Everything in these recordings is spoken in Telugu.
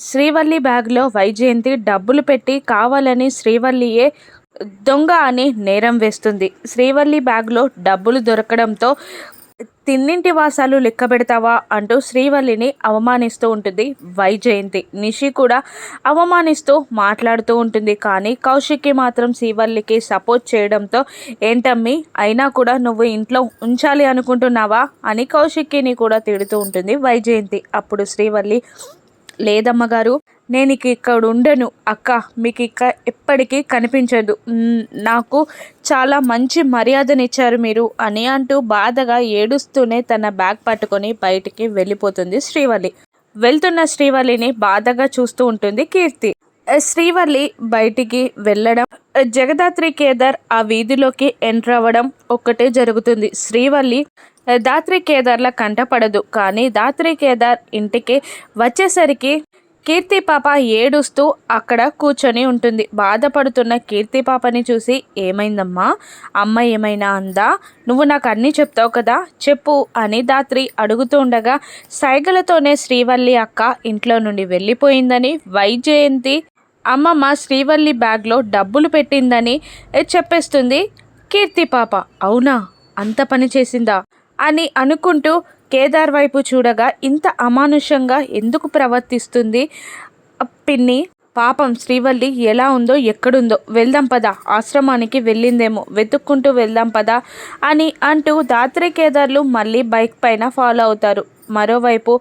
శ్రీవల్లి బ్యాగ్లో వైజయంతి డబ్బులు పెట్టి కావాలని శ్రీవల్లియే దొంగ అని నేరం వేస్తుంది. శ్రీవల్లి బ్యాగ్లో డబ్బులు దొరకడంతో తిన్నింటి వాసాలు లెక్క పెడతావా అంటూ శ్రీవల్లిని అవమానిస్తూ ఉంటుంది వైజయంతి. నిషి కూడా అవమానిస్తూ మాట్లాడుతూ ఉంటుంది. కానీ కౌశిక్కి మాత్రం శ్రీవల్లికి సపోర్ట్ చేయడంతో ఏంటమ్మి అయినా కూడా నువ్వు ఇంట్లో ఉంచాలి అనుకుంటున్నావా? అని కౌశిక్కిని కూడా తిడుతూ ఉంటుంది వైజయంతి. అప్పుడు శ్రీవల్లి లేదమ్మగారు నేను ఇక ఇక్కడ ఉండను అక్క. మీకు ఇక ఎప్పటికీ కనిపించదు. నాకు చాలా మంచి మర్యాదనిచ్చారు మీరు అని అంటూ బాధగా ఏడుస్తూనే తన బ్యాగ్ పట్టుకొని బయటికి వెళ్ళిపోతుంది శ్రీవల్లి. వెళ్తున్న శ్రీవల్లిని బాధగా చూస్తూ ఉంటుంది కీర్తి. శ్రీవల్లి బయటికి వెళ్ళడం జగదాత్రి కేదార్ ఆ వీధిలోకి ఎంటర్ అవ్వడం ఒక్కటే జరుగుతుంది. శ్రీవల్లి దాత్రి కేదార్ల కంటపడదు కానీ దాత్రి కేదార్ ఇంటికి వచ్చేసరికి కీర్తి పాప ఏడుస్తూ అక్కడ కూర్చొని ఉంటుంది. బాధపడుతున్న కీర్తి పాపని చూసి ఏమైందమ్మా? అమ్మ ఏమైనా అందా? నువ్వు నాకు అన్నీ చెప్తావు కదా చెప్పు అని దాత్రి అడుగుతూ ఉండగా సైగలతోనే శ్రీవల్లి అక్క ఇంట్లో నుండి వెళ్ళిపోయిందని వైజయంతి అమ్మమ్మ శ్రీవల్లి బ్యాగ్లో డబ్బులు పెట్టిందని చెప్పేస్తుంది కీర్తి పాప. అవునా? అంత పని చేసిందా? అని అనుకుంటూ కేదార్ వైపు చూడగా ఇంత అమానుషంగా ఎందుకు ప్రవర్తిస్తుంది? పిన్ని పాపం శ్రీవల్లి ఎలా ఉందో ఎక్కడుందో. వెళ్దాం పదా ఆశ్రమానికి వెళ్ళిందేమో. వెతుక్కుంటూ వెళ్దాం పదా అని అంటూ దాత్రి కేదార్లు మళ్ళీ బైక్ పైన ఫాలో అవుతారు. మరోవైపు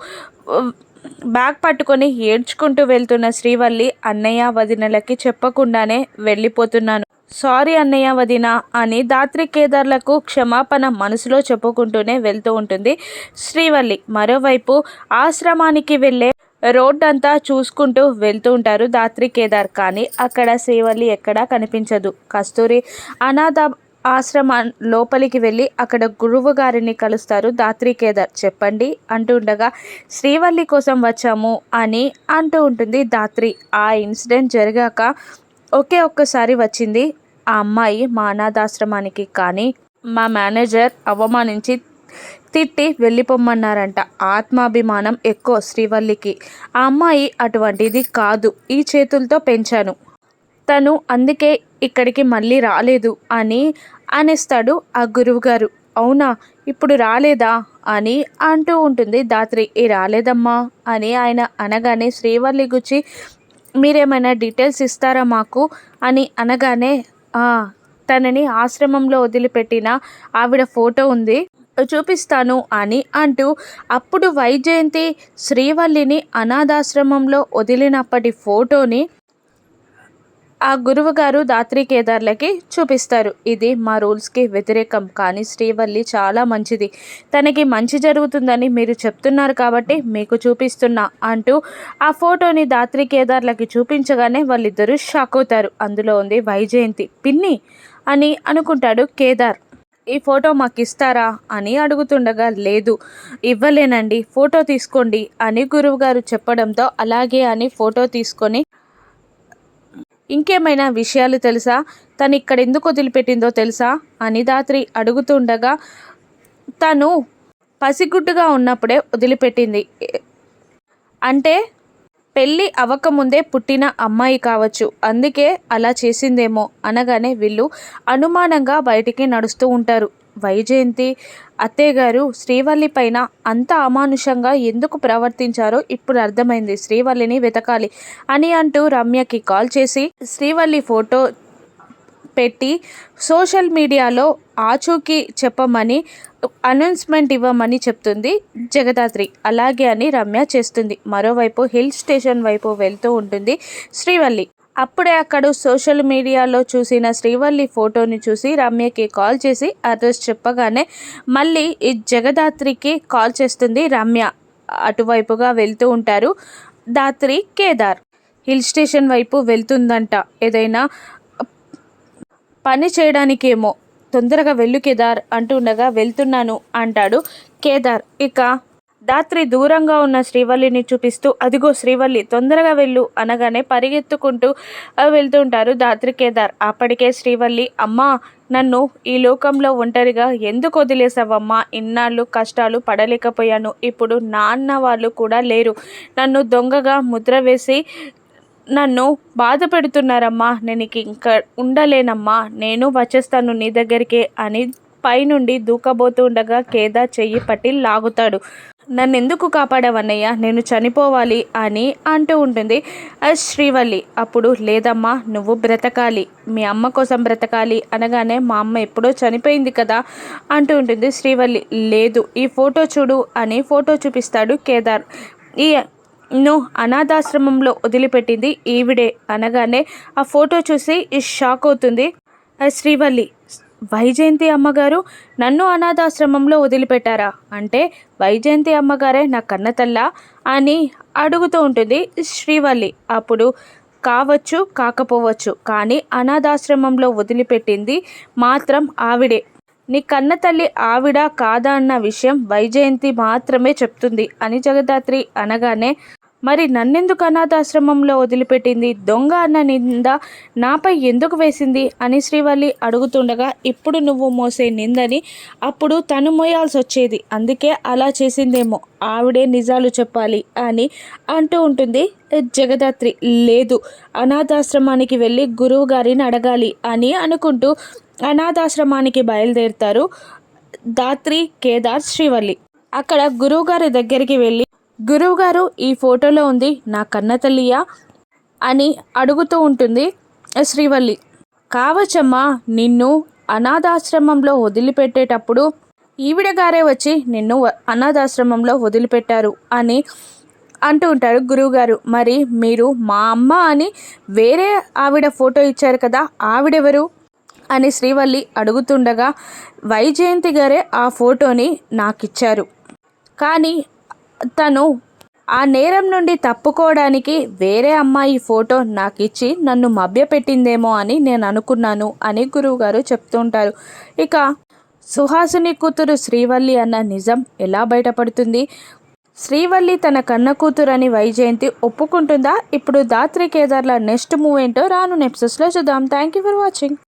బ్యాగ్ పట్టుకొని ఏడ్చుకుంటూ వెళ్తున్న శ్రీవల్లి అన్నయ్య వదినలకి చెప్పకుండానే వెళ్ళిపోతున్నాను. సారీ అన్నయ్య వదిన అని దాత్రి కేదార్లకు క్షమాపణ మనసులో చెప్పుకుంటూనే వెళ్తూ ఉంటుంది. శ్రీవల్లి మరోవైపు ఆశ్రమానికి వెళ్ళే రోడ్ అంతా చూసుకుంటూ వెళ్తూ ఉంటారు దాత్రి కేదార్ కానీ అక్కడ శ్రీవల్లి ఎక్కడా కనిపించదు. కస్తూరి అనాథ ఆశ్రమ లోపలికి వెళ్ళి అక్కడ గురువు గారిని కలుస్తారు దాత్రి కేదార్ చెప్పండి అంటూ ఉండగా శ్రీవల్లి కోసం వచ్చాము అని అంటూ ఉంటుంది దాత్రి. ఆ ఇన్సిడెంట్ జరిగాక ఒకే ఒక్కసారి వచ్చింది. ఆ అమ్మాయి మా అనాథాశ్రమానికి కానీ మా మేనేజర్ అవమానించి తిట్టి వెళ్ళిపోమ్మన్నారంట ఆత్మాభిమానం ఎక్కువ శ్రీవల్లికి. ఆ అమ్మాయి అటువంటిది కాదు ఈ చేతులతో పెంచాను. తను అందుకే ఇక్కడికి మళ్ళీ రాలేదు అని అనేస్తాడు ఆ గురువుగారు. అవునా ఇప్పుడు రాలేదా అని అంటూ ఉంటుంది దాత్రి. ఏ రాలేదమ్మా అని ఆయన అనగానే శ్రీవల్లి గుచ్చి మీరేమైనా డీటెయిల్స్ ఇస్తారా మాకు? అని అనగానే తనని ఆశ్రమంలో వదిలిపెట్టిన ఆవిడ ఫోటో ఉంది. చూపిస్తాను అని అంటూ అప్పుడు వైజయంతి శ్రీవల్లిని అనాథాశ్రమంలో వదిలినప్పటి ఫోటోని ఆ గురువు గారు దాత్రి కేదార్లకి చూపిస్తారు. ఇది మా రూల్స్కి వ్యతిరేకం కానీ శ్రీవల్లి చాలా మంచిది. తనకి మంచి జరుగుతుందని మీరు చెప్తున్నారు కాబట్టి మీకు చూపిస్తున్నా అంటూ ఆ ఫోటోని దాత్రి కేదార్లకి చూపించగానే వాళ్ళిద్దరూ షాక్ అవుతారు. అందులో ఉంది వైజయంతి పిన్ని అని అనుకుంటాడు కేదార్. ఈ ఫోటో మాకు ఇస్తారా? అని అడుగుతుండగా లేదు ఇవ్వలేనండి ఫోటో తీసుకోండి అని గురువుగారు చెప్పడంతో అలాగే అని ఫోటో తీసుకొని ఇంకేమైనా విషయాలు తెలుసా? తను ఇక్కడ ఎందుకు వదిలిపెట్టిందో తెలుసా? అని దాత్రి అడుగుతుండగా తను పసిగుడ్డుగా ఉన్నప్పుడే వదిలిపెట్టింది. అంటే పెళ్ళి అవ్వకముందే పుట్టిన అమ్మాయి కావచ్చు. అందుకే అలా చేసిందేమో అనగానే వీళ్ళు అనుమానంగా బయటికి నడుస్తూ ఉంటారు. వైజయంతి అత్తయ్య గారు శ్రీవల్లి పైన అంత అమానుషంగా ఎందుకు ప్రవర్తించారో ఇప్పుడు అర్థమైంది. శ్రీవల్లిని వెతకాలి అని అంటూ రమ్యకి కాల్ చేసి శ్రీవల్లి ఫోటో పెట్టి సోషల్ మీడియాలో ఆచూకీ చెప్పమని అనౌన్స్మెంట్ ఇవ్వమని చెప్తుంది జగదాత్రి అలాగే అని రమ్య చేస్తుంది. మరోవైపు హిల్ స్టేషన్ వైపు వెళ్తూ ఉంటుంది శ్రీవల్లి. అప్పుడే అక్కడ సోషల్ మీడియాలో చూసిన శ్రీవల్లి ఫోటోని చూసి రమ్యకి కాల్ చేసి అడ్రస్ చెప్పగానే మళ్ళీ ఈ జగదాత్రికి కాల్ చేస్తుంది రమ్య. అటువైపుగా వెళ్తూ ఉంటారు దాత్రి కేదార్. హిల్ స్టేషన్ వైపు వెళ్తుందంట. ఏదైనా పని చేయడానికేమో. తొందరగా వెళ్ళు కేదార్ అంటుండగా వెళ్తున్నాను అంటాడు కేదార్. ఇక దాత్రి దూరంగా ఉన్న శ్రీవల్లిని చూపిస్తూ అదిగో శ్రీవల్లి తొందరగా వెళ్ళు అనగానే పరిగెత్తుకుంటూ వెళ్తుంటారు వెళ్తూ ఉంటారు దాత్రి కేదార్. అప్పటికే శ్రీవల్లి అమ్మా నన్ను ఈ లోకంలో ఒంటరిగా ఎందుకు వదిలేసావమ్మా? ఇన్నాళ్ళు కష్టాలు పడలేకపోయాను. ఇప్పుడు నాన్న వాళ్ళు కూడా లేరు. నన్ను దొంగగా ముద్ర వేసి నన్ను బాధ పెడుతున్నారమ్మా. నేను ఇంకా ఉండలేనమ్మా. నేను వచ్చేస్తాను నీ దగ్గరికే అని పైనుండి దూకబోతూ ఉండగా కేదార్ చెయ్యి పట్టి లాగుతాడు. నన్ను ఎందుకు కాపాడావన్నయ్య? నేను చనిపోవాలి అని అంటూ ఉంటుంది. ఆ శ్రీవల్లి అప్పుడు లేదమ్మా నువ్వు బ్రతకాలి. మీ అమ్మ కోసం బ్రతకాలి అనగానే మా అమ్మ ఎప్పుడో చనిపోయింది కదా అంటూ ఉంటుంది శ్రీవల్లి. లేదు ఈ ఫోటో చూడు అని ఫోటో చూపిస్తాడు కేదార్. ఈ ను అనాథాశ్రమంలో వదిలిపెట్టింది ఈవిడే అనగానే ఆ ఫోటో చూసి షాక్ అవుతుంది. ఆ శ్రీవల్లి వైజయంతి అమ్మగారు నన్ను అనాథాశ్రమంలో వదిలిపెట్టారా? అంటే వైజయంతి అమ్మగారే నా కన్నతల్లా అని అడుగుతూ ఉంటుంది శ్రీవల్లి. అప్పుడు కావచ్చు కాకపోవచ్చు కానీ అనాథాశ్రమంలో వదిలిపెట్టింది మాత్రం ఆవిడే. నీ కన్న తల్లి ఆవిడ కాదా అన్న విషయం వైజయంతి మాత్రమే చెప్తుంది అని జగదాత్రి అనగానే మరి నన్నెందుకు అనాథాశ్రమంలో వదిలిపెట్టింది? దొంగ అన్న నింద నాపై ఎందుకు వేసింది? అని శ్రీవల్లి అడుగుతుండగా ఇప్పుడు నువ్వు మోసే నిందని అప్పుడు తను మోయాల్సి వచ్చేది అందుకే అలా చేసిందేమో. ఆవిడే నిజాలు చెప్పాలి అని అంటూ ఉంటుంది జగదాత్రి. లేదు అనాథాశ్రమానికి వెళ్ళి గురువు గారిని అడగాలి అని అనుకుంటూ అనాథాశ్రమానికి బయలుదేరుతారు దాత్రి కేదార్ శ్రీవల్లి. అక్కడ గురువుగారి దగ్గరికి వెళ్ళి గురువుగారు ఈ ఫోటోలో ఉంది నా కన్న తల్లియా? అని అడుగుతూ ఉంటుంది శ్రీవల్లి. కావచ్చమ్మా నిన్ను అనాథాశ్రమంలో వదిలిపెట్టేటప్పుడు ఈవిడ గారే వచ్చి నిన్ను అనాథాశ్రమంలో వదిలిపెట్టారు అని అంటూ ఉంటారు గురువుగారు మరి మీరు మా అమ్మ అని వేరే ఆవిడ ఫోటో ఇచ్చారు కదా ఆవిడెవరు? అని శ్రీవల్లి అడుగుతుండగా వైజయంతి గారే ఆ ఫోటోని నాకిచ్చారు. కానీ తను ఆ నేరం నుండి తప్పుకోవడానికి వేరే అమ్మాయి ఫోటో నాకు ఇచ్చి నన్ను మభ్యపెట్టిందేమో అని నేను అనుకున్నాను అని గురువుగారు చెప్తుంటారు ఇక సుహాసిని కూతురు శ్రీవల్లి అన్న నిజం ఎలా బయటపడుతుంది? శ్రీవల్లి తన కన్న కూతురు అని వైజయంతి ఒప్పుకుంటుందా? ఇప్పుడు దాత్రి కేదార్ల నెక్స్ట్ మూవ్ ఏంటో రాను నెప్సెస్లో చూద్దాం. Thank you for watching